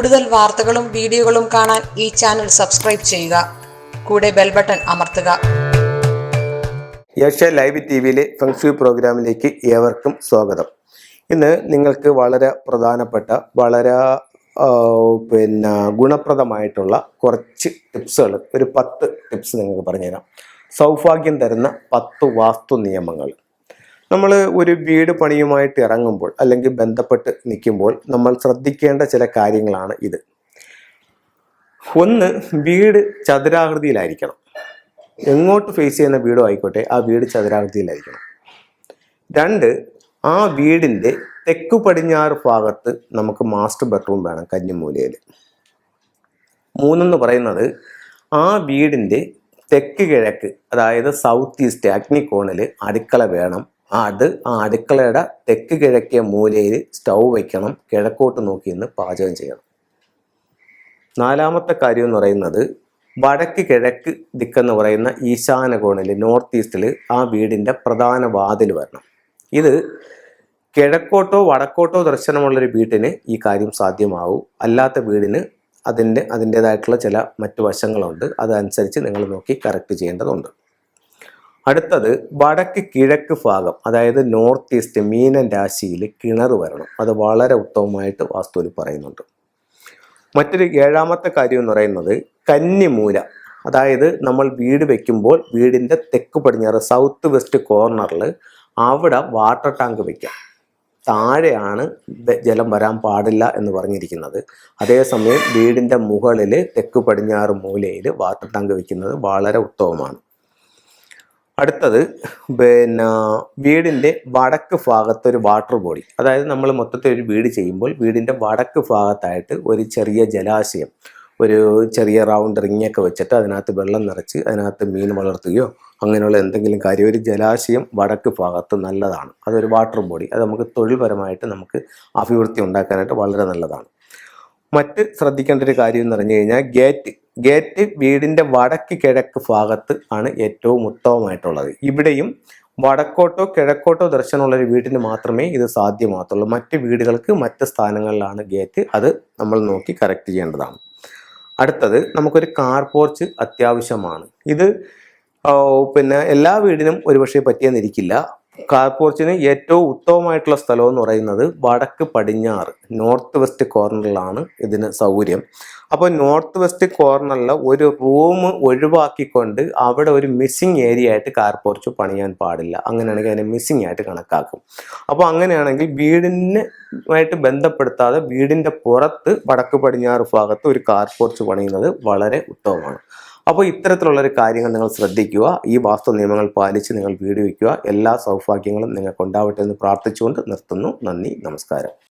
കൂടുതൽ വാർത്തകളും വീഡിയോകളും കാണാൻ ഈ ചാനൽ സബ്സ്ക്രൈബ് ചെയ്യുക. കൂടെ ബെൽ ബട്ടൺ അമർത്തുക. ഏഷ്യ ലൈവ് ടി വിയിലെ ഫെങ്ഷു പ്രോഗ്രാമിലേക്ക് ഏവർക്കും സ്വാഗതം. ഇന്ന് നിങ്ങൾക്ക് വളരെ പ്രധാനപ്പെട്ട വളരെ പിന്നെ ഗുണപ്രദമായിട്ടുള്ള കുറച്ച് ടിപ്സുകൾ ഒരു പത്ത് ടിപ്സ് നിങ്ങൾക്ക് പറഞ്ഞുതരാം. സൗഭാഗ്യം തരുന്ന പത്ത് വാസ്തു നിയമങ്ങൾ. നമ്മൾ ഒരു വീട് പണിയുമായിട്ട് ഇറങ്ങുമ്പോൾ അല്ലെങ്കിൽ ബന്ധപ്പെട്ട് നിൽക്കുമ്പോൾ നമ്മൾ ശ്രദ്ധിക്കേണ്ട ചില കാര്യങ്ങളാണ് ഇത്. ഒന്ന് വീട് ചതുരാകൃതിയിലായിരിക്കണം. എങ്ങോട്ട് ഫേസ് ചെയ്യുന്ന വീടോ ആയിക്കോട്ടെ ആ വീട് ചതുരാകൃതിയിലായിരിക്കണം. രണ്ട് ആ വീടിന്റെ തെക്കു പടിഞ്ഞാറ് ഭാഗത്ത് നമുക്ക് മാസ്റ്റർ ബെഡ്റൂം വേണം കഞ്ഞിമൂലയിൽ മൂന്നെന്ന് പറയുന്നത് ആ വീടിന്റെ തെക്ക് കിഴക്ക് അതായത് സൗത്ത് ഈസ്റ്റ് അഗ്നികോണിൽ അടുക്കള വേണം. അത് ആ അടുക്കളയുടെ തെക്ക് കിഴക്കേ മൂലയിൽ സ്റ്റൗ വയ്ക്കണം കിഴക്കോട്ട് നോക്കി ഇന്ന് പാചകം ചെയ്യണം. നാലാമത്തെ കാര്യം എന്ന് പറയുന്നത് വടക്ക് കിഴക്ക് ദിക്കെന്ന് പറയുന്ന ഈശാന കോണിൽ നോർത്ത് ഈസ്റ്റിൽ ആ വീടിന്റെ പ്രധാന വാതിൽ വരണം. ഇത് കിഴക്കോട്ടോ വടക്കോട്ടോ ദർശനമുള്ളൊരു വീട്ടിന് ഈ കാര്യം സാധ്യമാവും. അല്ലാത്ത വീടിന് അതിന്റെ അതിന്റേതായിട്ടുള്ള ചില മറ്റു വശങ്ങളുണ്ട്. അതനുസരിച്ച് നിങ്ങൾ നോക്കി കറക്റ്റ് ചെയ്യേണ്ടതുണ്ട്. അടുത്തത് വടക്ക് കിഴക്ക് ഭാഗം അതായത് നോർത്ത് ഈസ്റ്റ് മീനൻ രാശിയിൽ കിണർ വരണം. അത് വളരെ ഉത്തമമായിട്ട് വാസ്തുവിൽ പറയുന്നുണ്ട്. മറ്റൊരു ഏഴാമത്തെ കാര്യം എന്ന് പറയുന്നത് കന്നിമൂല. അതായത് നമ്മൾ വീട് വെക്കുമ്പോൾ വീടിന്റെ തെക്ക് പടിഞ്ഞാറ് സൗത്ത് വെസ്റ്റ് കോർണറിൽ അവിടെ വാട്ടർ ടാങ്ക് വെക്കാം. താഴെയാണ് ജലം വരാൻ പാടില്ല എന്ന് പറഞ്ഞിരിക്കുന്നത്. അതേസമയം വീടിന്റെ മുകളിൽ തെക്ക് പടിഞ്ഞാറ് മൂലയിൽ വാട്ടർ ടാങ്ക് വെക്കുന്നത് വളരെ ഉത്തമമാണ്. അടുത്തത് പിന്നെ വീടിന്റെ വടക്ക് ഭാഗത്തൊരു വാട്ടർ ബോഡി അതായത് നമ്മൾ മൊത്തത്തിൽ ഒരു വീട് ചെയ്യുമ്പോൾ വീടിന്റെ വടക്ക് ഭാഗത്തായിട്ട് ഒരു ചെറിയ ജലാശയം ഒരു ചെറിയ റൗണ്ട് റിങ്ങൊക്കെ വെച്ചിട്ട് അതിനകത്ത് വെള്ളം നിറച്ച് അതിനകത്ത് മീൻ വളർത്തുകയോ അങ്ങനെയുള്ള എന്തെങ്കിലും കാര്യം ഒരു ജലാശയം വടക്ക് ഭാഗത്ത് നല്ലതാണ്. അതൊരു വാട്ടർ ബോഡി അത് നമുക്ക് തൊഴിൽപരമായിട്ട് നമുക്ക് അഭിവൃദ്ധി ഉണ്ടാക്കാനായിട്ട് വളരെ നല്ലതാണ്. മറ്റ് ശ്രദ്ധിക്കേണ്ട ഒരു കാര്യം എന്ന് പറഞ്ഞു കഴിഞ്ഞാൽ ഗേറ്റ് ഗേറ്റ് വീടിന്റെ വടക്ക് കിഴക്ക് ഭാഗത്ത് ആണ് ഏറ്റവും ഉത്തമമായിട്ടുള്ളത്. ഇവിടെയും വടക്കോട്ടോ കിഴക്കോട്ടോ ദർശനമുള്ള ഒരു വീടിന് മാത്രമേ ഇത് സാധ്യമാകത്തുള്ളൂ. മറ്റ് വീടുകൾക്ക് മറ്റ് സ്ഥാനങ്ങളിലാണ് ഗേറ്റ് അത് നമ്മൾ നോക്കി കറക്റ്റ് ചെയ്യേണ്ടതാണ്. അടുത്തത് നമുക്കൊരു കാർ പോർച്ച് അത്യാവശ്യമാണ്. ഇത് പിന്നെ എല്ലാ വീടിനും ഒരുപക്ഷെ പറ്റിയെന്നിരിക്കില്ല. കാർ പോർച്ചിന് ഏറ്റവും ഉത്തമമായിട്ടുള്ള സ്ഥലം എന്ന് പറയുന്നത് വടക്ക് പടിഞ്ഞാറ് നോർത്ത് വെസ്റ്റ് കോർണറിലാണ് ഇതിന് സൗകര്യം. അപ്പോൾ നോർത്ത് വെസ്റ്റ് കോർണറിൽ ഒരു റൂം ഒഴിവാക്കിക്കൊണ്ട് അവിടെ ഒരു മിസ്സിങ് ഏരിയ ആയിട്ട് കാർ പോർച്ച് പണിയാൻ പാടില്ല. അങ്ങനെയാണെങ്കിൽ അതിനെ മിസ്സിങ് ആയിട്ട് കണക്കാക്കും. അപ്പോൾ അങ്ങനെയാണെങ്കിൽ വീടിനുമായിട്ട് ബന്ധപ്പെടുത്താതെ വീടിന്റെ പുറത്ത് വടക്ക് പടിഞ്ഞാറ് ഭാഗത്ത് ഒരു കാർ പോർച്ച് പണിയുന്നത് വളരെ ഉത്തമമാണ്. അപ്പോൾ ഇത്തരത്തിലുള്ള ഒരു കാര്യങ്ങൾ നിങ്ങൾ ശ്രദ്ധിക്കുക. ഈ വാസ്തു നിയമങ്ങൾ പാലിച്ച് നിങ്ങൾ വീട് വയ്ക്കുക. എല്ലാ സൗഭാഗ്യങ്ങളും നിങ്ങൾക്ക് ഉണ്ടാവട്ടെ എന്ന് പ്രാർത്ഥിച്ചുകൊണ്ട് നിർത്തുന്നു. നന്ദി. നമസ്കാരം.